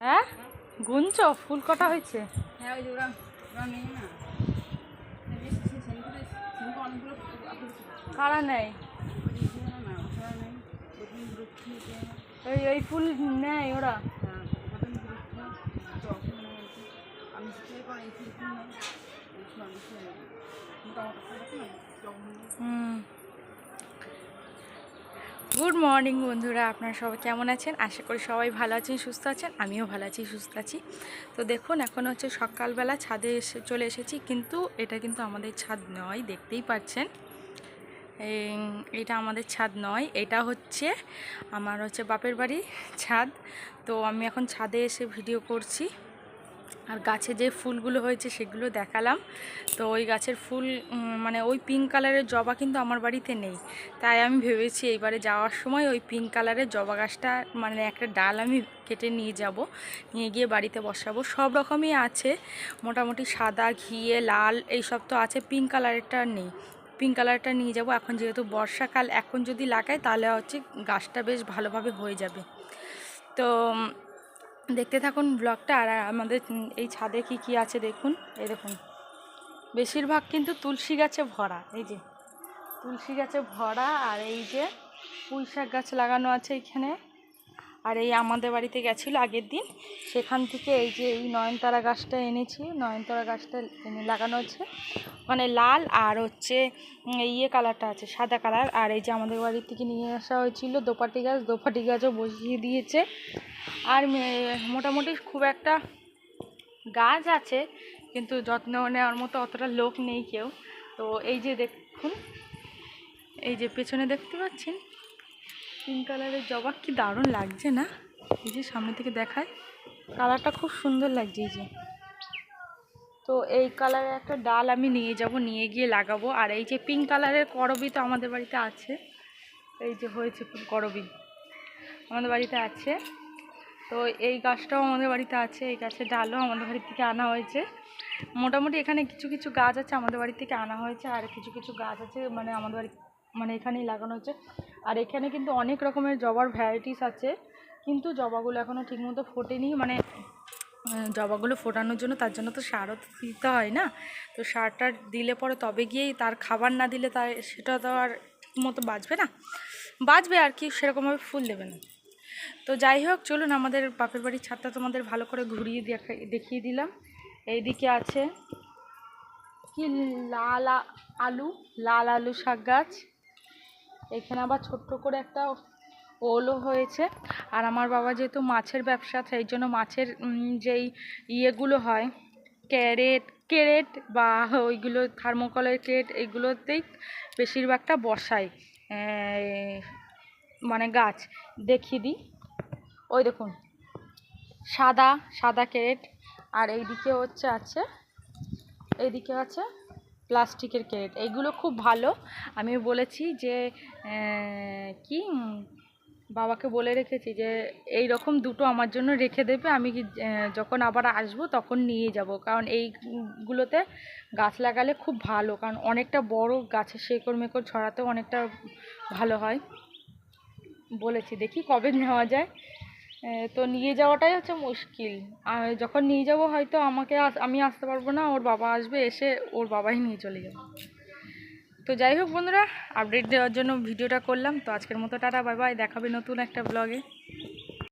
হ্যাঁ? গুনছ? ফুল কটা হয়েছে? হ্যাঁ। কারা নেই ওই ওই ফুল নেয় ওরা? তখন হুম। গুড মর্নিং বন্ধুরা, আপনারা সবাই কেমন আছেন? আশা করি সবাই ভালো আছেন, সুস্থ আছেন, আমিও ভালো আছি, সুস্থ আছি। তো দেখুন, এখন হচ্ছে সকালবেলা ছাদে এসে চলে এসেছি, কিন্তু এটা কিন্তু আমাদের ছাদ নয়, দেখতেই পাচ্ছেন। এটা আমাদের ছাদ নয়, এটা হচ্ছে আমার হচ্ছে বাপের বাড়ি ছাদ। তো আমি এখন ছাদে এসে ভিডিও করছি। আর গাছে যে ফুলগুলো হয়েছে সেগুলো দেখালাম। তো ওই গাছের ফুল মানে ওই পিঙ্ক কালারের জবা কিন্তু আমার বাড়িতে নেই। তাই আমি ভেবেছি এইবারে যাওয়ার সময় ওই পিঙ্ক কালারের জবা গাছটা মানে একটা ডাল আমি কেটে নিয়ে যাব। নিয়ে গিয়ে বাড়িতে বসাবো। সব রকমই আছে। মোটামুটি সাদা, ঘিয়ে, লাল এই সব তো আছে। পিঙ্ক কালারেরটা নেই। পিঙ্ক কালারটা নিয়ে যাব। এখন যেহেতু বর্ষাকাল, এখন যদি লাগাই তাহলে হচ্ছে গাছটা বেশ ভালোভাবে হয়ে যাবে। তো দেখতে থাকুন ব্লগটা আর আমাদের এই ছাদে কি কি আছে দেখুন। এই দেখুন, বেশিরভাগ কিন্তু তুলসী গাছে ভরা, এই যে তুলসী গাছে ভরা আর এই যে পুঁই শাক গাছ লাগানো আছে এখানে। আর এই আমাদের বাড়িতে গেছিল আগের দিন। সেখান থেকে এই যে এই নয়নতারা গাছটা এনেছি। নয়নতারা গাছটা এনে লাগানো আছে মানে লাল আর হচ্ছে ইয়ে কালারটা আছে, সাদা কালার। আর এই যে আমাদের বাড়ি থেকে নিয়ে আসা হয়েছিল দোপাটি গাছ। দোপাটি গাছও বসিয়ে দিয়েছে। আর মোটামুটি খুব একটা গাছ আছে, কিন্তু যত্ন নেওয়ার মতো অতটা লোক নেই কেউ। তো এই যে দেখুন, এই যে পেছনে দেখতে পাচ্ছেন? পিঙ্ক কালারের জবা কি দারুণ লাগছে না? এই যে সামনে থেকে দেখায় কালারটা খুব সুন্দর লাগছে এই যে। তো এই কালারের একটা ডাল আমি নিয়ে যাব, নিয়ে গিয়ে লাগাবো। আর এই যে পিঙ্ক কালারের করবি তো আমাদের বাড়িতে আছে। এই যে হয়েছে করবি। আমাদের বাড়িতে আছে। তো এই গাছটাও আমাদের বাড়িতে আছে, এই গাছের ডালও আমাদের বাড়ি থেকে আনা হয়েছে। মোটামুটি এখানে কিছু কিছু গাছ আছে আমাদের বাড়ি থেকে আনা হয়েছে, আর কিছু কিছু গাছ আছে মানে আমাদের বাড়ি মানে এখানেই লাগানো হচ্ছে। আর এখানে কিন্তু অনেক রকমের জবার ভ্যারাইটিস আছে, কিন্তু জবাগুলো এখনও ঠিকমতো ফোটেনি। মানে জবাগুলো ফোটানোর জন্য তার জন্য তো সারও দিতে হয় না। তো সারটা দিলে পরে তবে গিয়েই তার খাবার না দিলে তার, সেটা তো আর ঠিকমতো বাঁচবে না। বাঁচবে আর কি, সেরকমভাবে ফুল দেবে না। তো যাই হোক, চলুন আমাদের বাপের বাড়ির ছাদটা তোমাদের ভালো করে ঘুরিয়ে দেখা, দেখিয়ে দিলাম। এইদিকে আছে কি লাল আলু লাল আলু শাক গাছ। এখানে আবার ছোট্ট করে একটা ওলও হয়েছে। আর আমার বাবা যেহেতু মাছের ব্যবসা, সেই জন্য মাছের যেই ইয়েগুলো হয়, ক্যারেট ক্যারেট বা ওইগুলো থার্মোকলের ক্যারেট, এগুলোতেই বেশিরভাগটা বসায় মানে গাছ, দেখিয়ে দিই। ওই দেখুন, সাদা সাদা ক্যারেট। আর এইদিকে হচ্ছে আছে, এইদিকে আছে প্লাস্টিকের ক্যারেট এইগুলো খুব ভালো। আমি বলেছি যে কি? বাবাকে বলে রেখেছি যে, এই রকম দুটো আমার জন্য রেখে দেবে, আমি যখন আবার আসব তখন নিয়ে যাব। কারণ এইগুলোতে গাছ লাগালে খুব ভালো, কারণ অনেকটা বড় গাছের শেকড় মেকড় ছড়াতেও অনেকটা ভালো হয়। বলেছি, দেখি কবে নেওয়া যায়। তো নিয়ে যাওয়াটাই হচ্ছে মুশকিল। আর যখন নিয়ে যাব হয়তো আমাকে আমি আসতে পারব না, ওর বাবা আসবে, এসে ওর বাবাই নিয়ে চলে যাবে। তো যাই হোক বন্ধুরা আপডেট দেওয়ার জন্য ভিডিওটা করলাম। তো আজকের মতো টাটা বাই বাই দেখাবে নতুন একটা ব্লগে